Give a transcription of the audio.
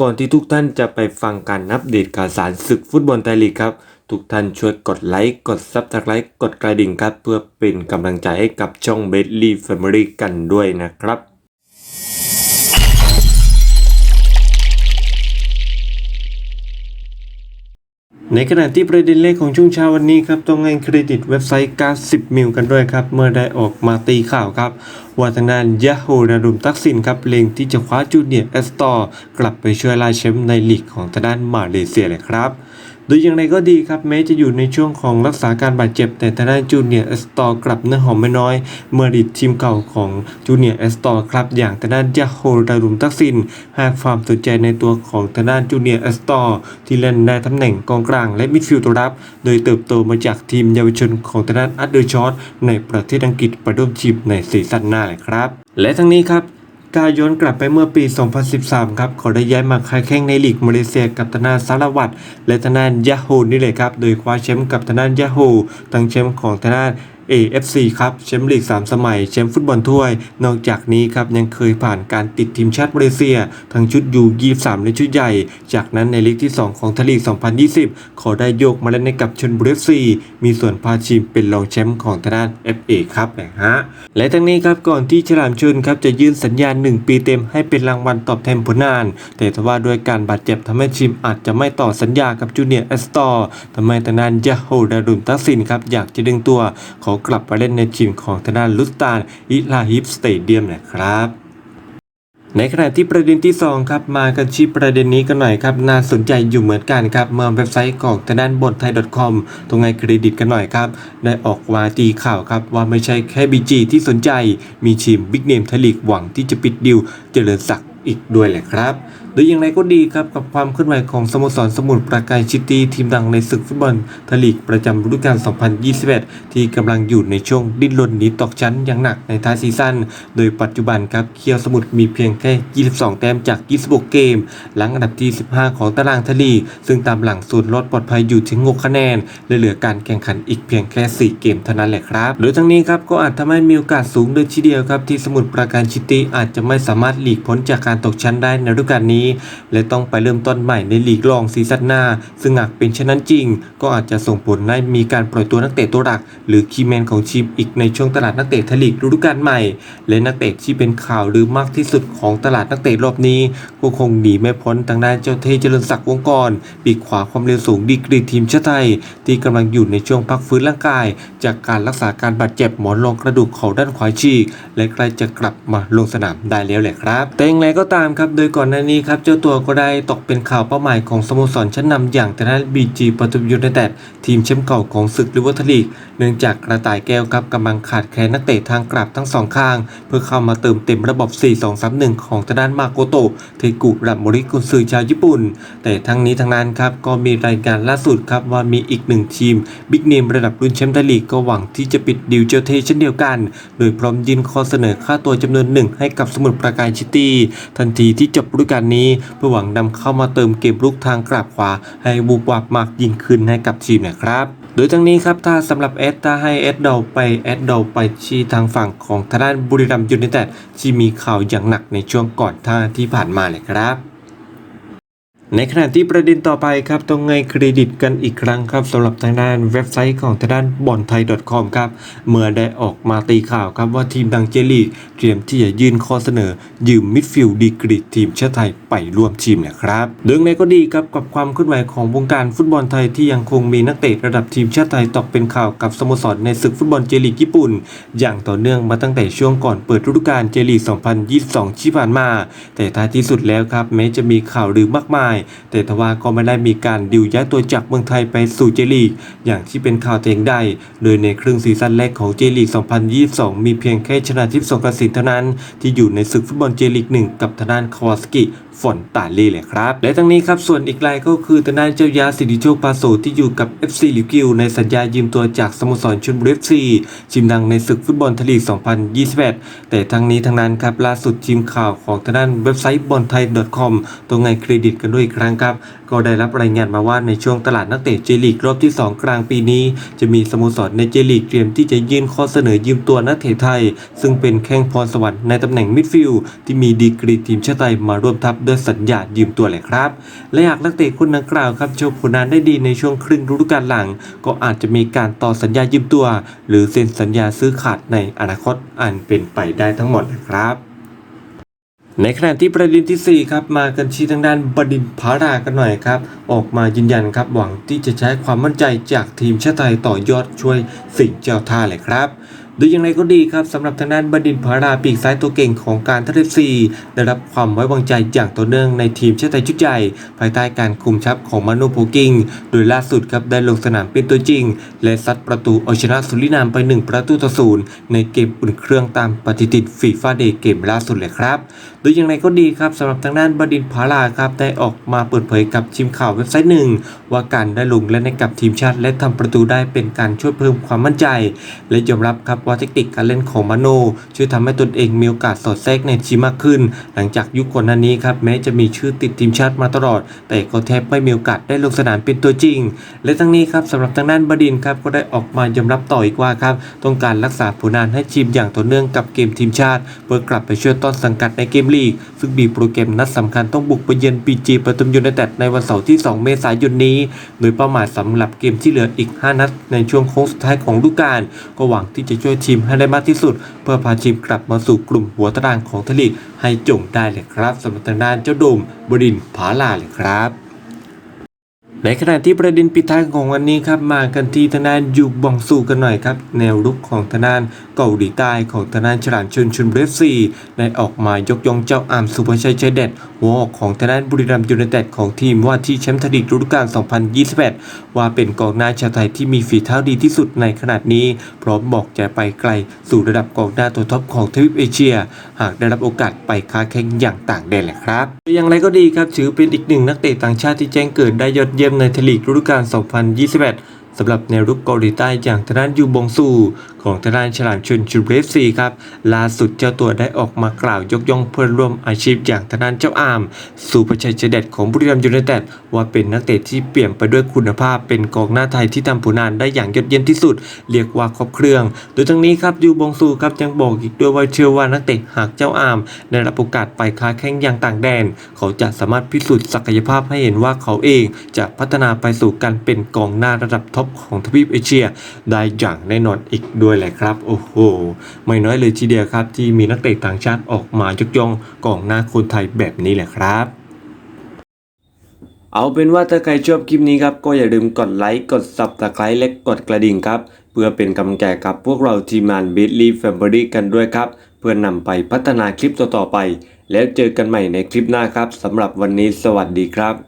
ก่อนที่ทุกท่านจะไปฟังการอัปเดตข่าวสารศึกฟุตบอลไทยลีกครับ ทุกท่านช่วยกดไลค์กดซับสไครต์กดกระดิ่งครับ เพื่อเป็นกำลังใจให้กับช่องเบสลี่แฟมิลี่กันด้วยนะครับ ในขณะที่ประเด็นเลขของช่วงเช้าวันนี้ครับต้องให้เครดิตเว็บไซต์ 90 มิลกันด้วยครับ เมื่อได้ออกมาตีข่าวครับ ว่าทางด้านยาฮูนารุมตักสินครับเลงที่จะคว้าจูเนียร์แอสตอร์กลับไปช่วยลาแชมป์ในลีกของทางด้านมาเลเซียเลยครับ โดยอย่างไรก็ดีครับแม้จะอยู่ในช่วงของรักษาการบาดเจ็บ แต่ทางด้านจูเนียร์เอสตอร์กลับเนื้อหอมไม่น้อย เมื่อดิดทีมเก่าของจูเนียร์เอสตอร์ครับอย่างทางด้านยาโฮดารุมตักซินให้ความสนใจในตัวของทางด้านจูเนียร์เอสตอร์ที่เล่นในตำแหน่งกองกลางและมิดฟิลด์ตัวรับ โดยเติบโตมาจากทีมเยาวชนของทางด้านอัดเดอร์ชอตในประเทศอังกฤษประร่วมทีมในซีซั่นหน้าเลยครับและทั้งนี้ครับ กายย้อนกลับไปเมื่อปี 2013 ครับเขาได้ย้ายมาค้าแข่งในลีกมาเลเซียกับทางด้านสาวัตและทางด้านยาฮูนี่เลยครับ โดยคว้าแชมป์กับทนานยาฮูทั้งแชมป์ของทนาน AFC ครับแชมป์ลีก 3 สมัยแชมป์ฟุตบอลถ้วย นอกจากนี้ครับยังเคยผ่านการติดทีมชาติมาเลเซีย ทั้งชุดยู23และชุดใหญ่ จากนั้นในลีกที่ 2 ของทลีก 2020ขาได้โยกมาเล่นในกับชนบุรี FC มีส่วนพาทีมเป็นรองแชมป์ของทางด้าน FA ครับนะฮะและทั้งนี้ครับก่อนที่ฉลามชนครับจะยื่นสัญญาณ1ปีเต็มให้เป็นรางวัลตอบแทนผลงาน แต่ทว่าด้วยการบาดเจ็บทำให้ทีมอาจจะไม่ต่อสัญญากับจูเนียร์เอสตอร์ทำให้ทางด้านยาโฮดารุมตักซินครับอยากจะดึงตัวขากลับไปเล่นในทีมของทางด้านลุสตานอิลาฮิปสเตเดียมนะครับในขณะที่ประเด็นที่2ครับมากันที่ประเด็นนี้กันหน่อยครับน่าสนใจอยู่เหมือนกันครับเมื่อเว็บไซต์ของทางด้านบนไทย .com ตรงไงเครดิตกันหน่อยครับ ได้ออกมาตีข่าวครับว่าไม่ใช่แค่ BG ที่สนใจ มีทีมบิ๊กเนมไทยลีกหวังที่จะปิดดิวเจริญศักดิ์อีกด้วยแหละครับ โดยอย่างไรก็ดีครับกับความเคลื่อนไหวของสโมสรสมุทรปราการซิตี้ทีมดังในศึกฟุตบอลไทยลีกประจำฤดูกาล 2021 ที่กำลังอยู่ในช่วงดิ้นรนหนีตกชั้นอย่างหนักในท้ายซีซั่น โดยปัจจุบันครับเคียวสมุทรมีเพียงแค่ 22 แต้มจาก 26 เกม หลังอันดับที่ 15 ของตารางไทยลีกซึ่งตามหลังศูนลดปลอดภัยอยู่ถึง6คะแนนและเหลือการแข่งขันอีกเพียงแค่ 4 เกมเท่านั้นแหละครับโดยทั้งนี้ครับก็อาจทำให้มีโอกาสสูงเลยทีเดียวครับที่สมุทรปราการซิตี้อาจจะไม่สามารถหลีกพ้นจากการตกชั้นได้ในฤดูกาลนี้และต้องไปเริ่มต้นใหม่ในลีกรองซีซั่นหน้า ซึ่งหากเป็นเช่นนั้นจริง ก็อาจจะส่งผลให้มีการปล่อยตัวนักเตะตัวหลัก หรือคีแมนของทีมอีกในช่วงตลาดนักเตะไทยลีกฤดูกาลใหม่ และนักเตะที่เป็นข่าวหรือมากที่สุดของตลาดนักเตะรอบนี้ก็คงหนีไม่พ้นทางด้านเจ้าเทเจริญศักดิ์วงกรปีกขวาความเร็วสูงดีกรีทีมชาติไทย ที่กำลังอยู่ในช่วงพักฟื้นร่างกาย จากการรักษาการบาดเจ็บหมอนรองกระดูกเข่าด้านขวาฉีกและใกล้จะกลับมาลงสนามได้แล้วแหละครับ แต่อย่างไรก็ตามครับโดยก่อนหน้านี้ครับเจ้าตัวก็ได้ตกเป็นข่าวเป้าหมายของสโมสรชั้นนำอย่างทางด้นบีจีปทุมยูไนเต็ดทีมแชมป์เก่าของศึกลิเวอร์พูลลีก เนื่องจากกระต่ายแก้วครับกำลังขาดแคลนนักเตะทางกลับทั้งสองข้าง เพื่อเข้ามาเติมเต็มระบบ 4-2-3-1 ของทางด้านมาโกโตะเทกุรัมมริกุนซือชาวญี่ปุ่น แต่ทั้งนี้ทั้งนั้นครับก็มีรายงานล่าสุดครับว่ามีอีกหนึ่งทีมบิ๊กเนมระดับรุ่นแชมป์ไทยลีกก็หวังที่จะปิดดิวเจลเทเช่นเดียวกัน โดยพร้อมยื่นข้อเสนอค่าตัวจำนวนหนึ่งให้กับสมุทรปราการซิตี้ทันทีที่จบฤดูกาลนี้เพื่อหวังนำเข้ามาเติมเกมลุกทางกลับขวา ให้บุกวับมากยิ่งขึ้นให้กับทีมนะครับโดยทั้งนี้ครับถ้าสำหรับเอสถ้าให้เอสเดาไปเอสเดาไปชี้ทางฝั่งของทางด้านบุรีรัมย์ยูไนเต็ดที่มีข่าวอย่างหนักในช่วงก่อนท่าที่ผ่านมาเลยครับ ในขณะที่ประเด็นต่อไปครับต้องให้เครดิตกันอีกครั้งครับสำหรับทางด้านเว็บไซต์ของทางด้านบอลไทย .com ครับเมื่อได้ออกมาตีข่าวครับว่าทีมดังเจลีกเตรียมที่จะยื่นข้อเสนอ ยืมมิดฟิลด์ดีกรีทีมชาติไทยไปร่วมทีมนะครับเรื่องในก็ดีครับกับความเคลื่อนไหวของวงการฟุตบอลไทยที่ยังคงมีนักเตะระดับทีมชาติไทยตกเป็นข่าวกับสโมสรในศึกฟุตบอลเจลีกญี่ปุ่น อย่างต่อเนื่องมาตั้งแต่ช่วงก่อนเปิดฤดูกาลเจลีก2022 ที่ผ่านมา แต่ท้ายที่สุดแล้วครับแม้จะมีข่าวลือมากมายแต่ทว่าก็ไม่ได้มีการดิวย้ายตัวจากเมืองไทยไปสู่เจลีก อย่างที่เป็นข่าวแต่งได้ โดยในครึ่งซีซั่นแรกของเจลีก 2022 มีเพียงแค่ชนะทิพย์สงกระสินเท่านั้น ที่อยู่ในศึกฟุตบอลเจลีก 1 กับทางด้านคาวาสกิ ฝอนตาลีเลยครับ และทั้งนี้ครับส่วนอีกรายก็คือทางด้านเจ้ายาสิริโชคปาโสที่อยู่กับ FC ลิวกิวในสัญญายืมตัวจากสโมสรชลบุรี FC ชิมดังในศึกฟุตบอลทลีก 2021 แต่ทั้งนี้ทั้งนั้นครับล่าสุดทีมข่าวของทางด้านเว็บไซต์บอลไทย .com ตรงไงเครดิตกันด้วยอีกครั้งครับ ก็ได้รับรายงานมาว่าในช่วงตลาดนักเตะเจลีกรอบที่ 2 กลางปีนี้ จะมีสโมสรในเจลีกเตรียมที่จะยื่นข้อเสนอยืมตัวนักเตะไทย ซึ่งเป็นแข้งพรสวรรค์ในตำแหน่งมิดฟิลด์ที่มีดีกรีทีมชาติไทยมาร่วมทัพดยสัญญายืมตัวเลยครับ และหากนักเตะคนดังกล่าวครับโชว์ผลงานได้ดีในช่วงครึ่งฤดูกาลหลัง ก็อาจจะมีการต่อสัญญายืมตัว หรือเซ็นสัญญาซื้อขาดในอนาคตอันเป็นไปได้ทั้งหมดนะครับในขณะที่ประเด็นที่ 4 ครับ มากันที่ทางด้านบดินทร์ผารากันหน่อยครับ ออกมายืนยันครับ หวังที่จะใช้ความมั่นใจจากทีมชาติไทยต่อยอดช่วยสิ่งเจ้าท่าเลยครับ โดยอย่างไรก็ดีครับสำหรับทางด้านบดินทร์ผาราปีกซ้ายตัวเก่งของการทัพเอฟซีได้รับความไว้วางใจอย่างต่อเนื่องในทีมชาติไทยชุดใหญ่ภายใต้การคุมทัพของมาโนโพกิง โดยล่าสุดครับได้ลงสนามเป็นตัวจริง และซัดประตูเอาชนะสุรินามไป 1 ประตูต่อศูนย์ในเกมอุ่นเครื่องตามปฏิทินฟีฟ่าเดย์เกมล่าสุดเลยครับโดยอย่างไรก็ดีครับสำหรับทางด้านบดินทร์ผาลาครับได้ออกมาเปิดเผยกับทีมข่าวเว็บไซต์หนึ่งว่าการได้ลงเล่นให้กับทีมชาติ และทำประตูได้เป็นการช่วยเพิ่มความมั่นใจ และยอมรับครับว่าเทคนิคการเล่นของมาโนช่วยทำให้ตนเองมีโอกาสสอดแทรกในทีมมากขึ้น หลังจากยุคก่อนหน้านี้ครับแม้จะมีชื่อติดทีมชาติมาตลอด แต่ก็แทบไม่มีโอกาสได้ลงสนามเป็นตัวจริง และทั้งนี้ครับสำหรับทางด้านบดินครับก็ได้ออกมายอมรับต่ออีกว่าครับต้องการรักษาผลงานให้ทีมอย่างต่อเนื่องกับเกมทีมชาติ เพื่อกลับไปช่วยต้นสังกัดในเกมลีก ซึ่งมีโปรแกรมนัดสำคัญต้องบุกไปเยือนปีจีปทุมยูไนเต็ดในวันเสาร์ที่ 2 เมษายนนี้ โดยเป้าหมายสำหรับเกมที่เหลืออีก 5 นัดในช่วงโค้งสุดท้ายของฤดูกาลก็หวังที่จะช่วยทีมให้ได้มากที่สุด เพื่อพาทีมกลับมาสู่กลุ่มหัวตารางของทลีกให้จงได้เลยครับสำหรับทางด้านเจ้าโดมบดินผาลาเลยครับ ในขณะที่ประเด็นปิดท้ายของวันนี้ครับมากันที่ทางด้านยูบองซูกันหน่อยครับ แนวรุกของทางด้านเกาหลีใต้ของทางด้านฉลามชนชุนเบรฟซีได้ออกมายกย่องเจ้าอามสุภชัยใจเด็ดหัวออกของทางด้านบุรีรัมย์ยูไนเต็ดของทีมว่าที่แชมป์ทลีกฤดูกาล 2021 ว่าเป็นกองหน้าชาวไทยที่มีฝีเท้าดีที่สุดในขนาดนี้ พร้อมบอกจะไปไกลสู่ระดับกองหน้าตัวท็อปของทวีปเอเชีย หากได้รับโอกาสไปค้าแข่งอย่างต่างแดนแหละครับอย่างไรก็ดีครับถือเป็นอีกหนึ่งนักเตะต่างชาติที่แจ้งเกิดได้ยอดเยี่ยมมในทลีกฤดูกาล2021สำหรับแนวรุกเกาหลีใต้อย่างทางด้านยูบงซู ของทางด้านฉลามชนชูเบฟซีครับล่าสุดเจ้าตัวได้ออกมากล่าวยกย่องเพื่อนร่วมอาชีพอย่างทางด้านเจ้าอามสูประชัยเจเด็ดของบุรีรัมย์ยูไนเต็ดว่าเป็นนักเตะที่เปลี่ยมไปด้วยคุณภาพเป็นกองหน้าไทยที่ทำผลงานได้อย่างยอดเยี่ยมที่สุด เรียกว่าครบเครื่อง โดยทั้งนี้ครับยูบงซูครับยังบอกอีกด้วยว่าเชื่อว่านักเตะหากเจ้าอามได้รับโอกาสไปค้าแข่งอย่างต่างแดน เขาจะสามารถพิสูจน์ศักยภาพให้เห็นว่าเขาเองจะพัฒนาไปสู่การเป็นกองหน้าระดับท็อปของทวีปเอเชีย ได้อย่างแน่นอนอีกด้วยแหละครับ โอ้โห ไม่น้อยเลยทีเดียวครับ ที่มีนักเตะต่างชาติออกมายกย่องกองหน้าคนไทยแบบนี้แหละครับเอาเป็นว่าถ้าใครชอบคลิปนี้ครับ ก็อย่าลืมกดไลค์ กด subscribe และกดกระดิ่งครับ เพื่อเป็นกำลังใจกับพวกเราทีมงาน b i t l y Family กันด้วยครับ เพื่อนำไปพัฒนาคลิปต่อๆไป แล้วเจอกันใหม่ในคลิปหน้าครับสำหรับวันนี้สวัสดีครับ